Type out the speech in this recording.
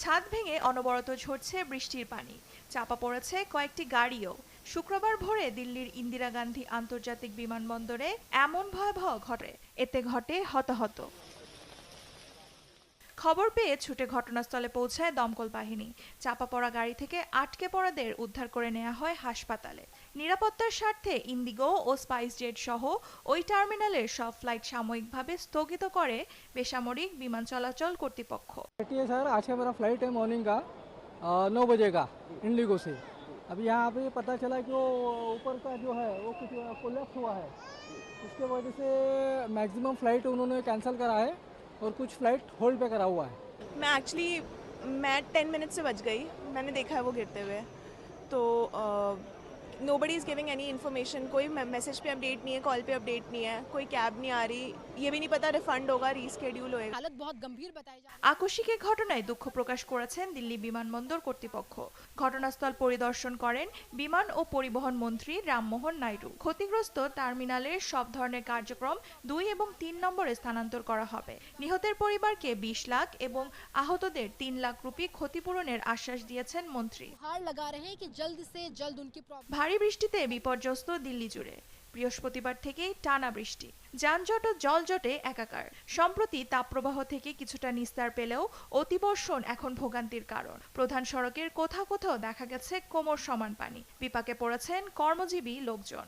ছাদ ভেঙে অনবরত ঝরছে বৃষ্টির পানি। চাপা পড়েছে কয়েকটি গাড়িও। শুক্রবার ভোরে দিল্লির ইন্দিরা গান্ধী আন্তর্জাতিক বিমানবন্দরে এমন ভয়াবহ ঘটে, এতে ঘটে হতাহত। খবর পেয়ে ছুটে ঘটনাস্থলে পৌঁছায় দমকল বাহিনী চাপা পড়া গাড়ি থেকে আটকে পড়াদের উদ্ধার করে নেওয়া হয় হাসপাতালে নিরাপত্তার স্বার্থে ইন্ডিগো ও স্পাইস জেট সহ ওই টার্মিনালের সব ফ্লাইট সাময়িকভাবে স্থগিত করে বেসামরিক বিমান চলাচল কর্তৃপক্ষ बैठिए सर आज का मेरा फ्लाइट है मॉर्निंग का नौ बजे का इंडिगो से अभी यहाँ पे पता चला कि वो ऊपर का जो है वो कुछ कोलेप्स हुआ है उसके वजह से मैक्सिमम फ्लाइट उन्होंने कैंसिल करा है और कुछ फ़्लाइट होल्ड पे करा हुआ है। मैं एक्चुअली मैं टेन मिनट से बच गई। मैंने देखा है वो गिरते हुए। तो no buddy is giving any information कोई मैसेज पे अपडेट नहीं है कॉल पे अपडेट नहीं है कोई कैब नहीं आ रही ये भी नहीं पता रिफंड होगा रीस्केड्यूल होएगा हालत बहुत गंभीर बताई जा আকস্মিক এ ঘটনায় দুঃখ প্রকাশ করেছেন দিল্লি বিমানবন্দর কর্তৃপক্ষ ঘটনাস্থল পরিদর্শন করেন বিমান ও পরিবহন মন্ত্রী রামমোহন নাইডু ক্ষতিগ্রস্ত টার্মিনালের সব ধরনের কার্যক্রম দুই এবং তিন নম্বরে স্থানান্তর করা হবে নিহতের পরিবারকে বিশ লাখ এবং আহতদের তিন লাখ রুপি ক্ষতিপূরণের আশ্বাস দিয়েছেন মন্ত্রী गुहार ভারী বৃষ্টিতে বিপর্যস্ত দিল্লি জুড়ে। বৃহস্পতিবার থেকেই টানা বৃষ্টি। যানজট ও জলজটে একাকার। সম্প্রতি তাপপ্রবাহ থেকে কিছুটা নিস্তার পেলেও অতিবর্ষণ এখন ভোগান্তির কারণ। প্রধান সড়কের কোথাও কোথাও দেখা গেছে কোমর সমান পানি। বিপাকে পড়েছেন কর্মজীবী লোকজন।